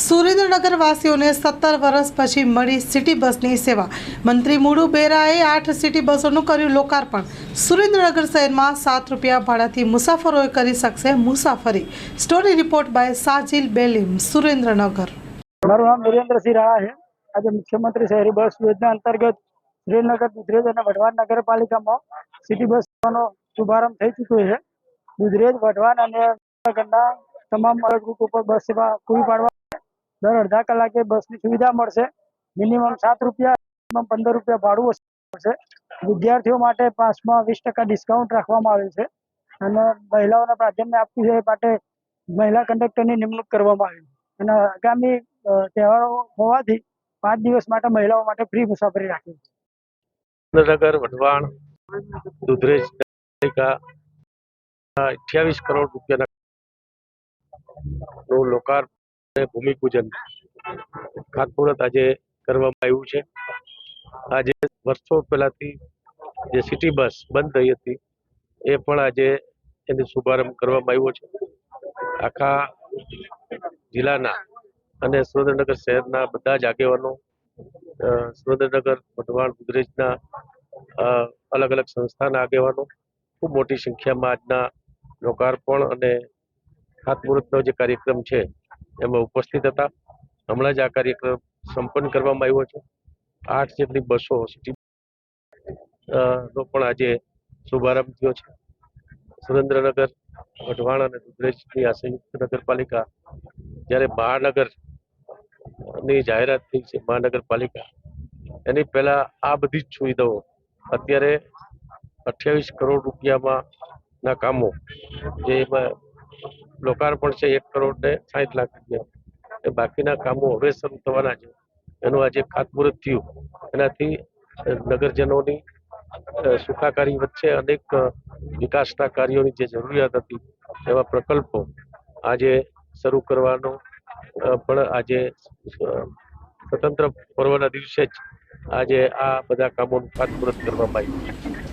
સુરેન્દ્રનગર વાસીઓને સત્તર વર્ષ પછી મળી સિટી બસની સેવા. મંત્રી મુડુ બેરાએ આઠ સિટી બસોનું કર્યું લોકાર્પણ. સુરેન્દ્રનગર શહેરમાં સાત રૂપિયા ભાડાથી મુસાફરોએ કરી શકશે મુસાફરી. Story report by Sajil Belim, Surendranagar. મારું નામ વિરેન્દ્રસિંહ રાણા છે. આજે મુખ્યમંત્રી શહેરી બસ યોજના અંતર્ગત સુરેન્દ્રનગર દુધરેજ અને વઢવાણ નગરપાલિકામાં સિટી બસ સેવાનો શુભારંભ થઈ ચૂક્યો છે. દુધરેજ વઢવાણ અને નગરના તમામ રૂટ ઉપર બસ સેવા પૂરી પાડવા દર અડધા કલાકે બસની સુવિધા મળશે. મિનિમમ સાત રૂપિયા maximum પંદર રૂપિયા ભાડું મળશે. વિદ્યાર્થીઓ માટે પાસમાં વીસ ટકા ડિસ્કાઉન્ટ રાખવામાં આવેલ છે. અને મહિલાઓને પ્રાધાન્ય આપવું છે એ માટે મહિલા કંડક્ટરની નિમણૂક કરવામાં આવી અને આગામી તહેવારો હોવાથી પાંચ દિવસ માટે મહિલાઓ માટે ફ્રી મુસાફરી રાખી છે. નગર વઢવાણ દુધરેજ અઠ્યાવીસ કરોડ રૂપિયાના નું ભૂમિપૂજન. ખાતમુહૂર્ત આજે કરવામાં આવ્યું છે. આજે વર્ષો પહેલાથી જે સિટી બસ બંધ થઈ હતી, એ પણ આજે એનો શુભારંભ કરવામાં આવ્યો છે. આખા જિલ્લાના અને સુરેન્દ્રનગર શહેરના બધા જ આગેવાનો સુરેન્દ્રનગર વઢવાણ ગુજરેજના અલગ અલગ સંસ્થાના આગેવાનો, ખૂબ મોટી સંખ્યામાં આજના લોકાર્પણ અને ખાતમુહૂર્તનો જે કાર્યક્રમ છે એમાં ઉપસ્થિત હતા. હમણાં જ આ કાર્યક્રમ સંપન્ન કરવામાં આવ્યો છે. આઠ જેટલી બસો સિટી નો પણ આજે શુભારંભ થયો છે. સુરેન્દ્રનગર, વઢવાણ અને દુધરેજની આ સંયુક્ત નગરપાલિકા જ્યારે મહાનગરની જાહેરાત થઈ છે, મહાનગરપાલિકા, એની પહેલા આ બધી જ સુવિધાઓ અત્યારે અઠ્યાવીસ કરોડ રૂપિયામાં ના કામો જે એમાં લોકાર્પણ છે એક કરોડ ને સાઠ લાખ રૂપિયા. એ બાકીના કામો હવે શરૂ થવાના છે. એનું આજે ખાતમુહૂર્ત થયું. એનાથી નગરજનોની સુખાકારી વચ્ચે અનેક વિકાસના કાર્યોની જે જરૂરિયાત હતી, એવા પ્રકલ્પો આજે શરૂ કરવાનો પણ આજે સ્વતંત્ર પર્વના દિવસે જ આજે આ બધા કામોનું ખાતમુહૂર્ત કરવામાં આવ્યું.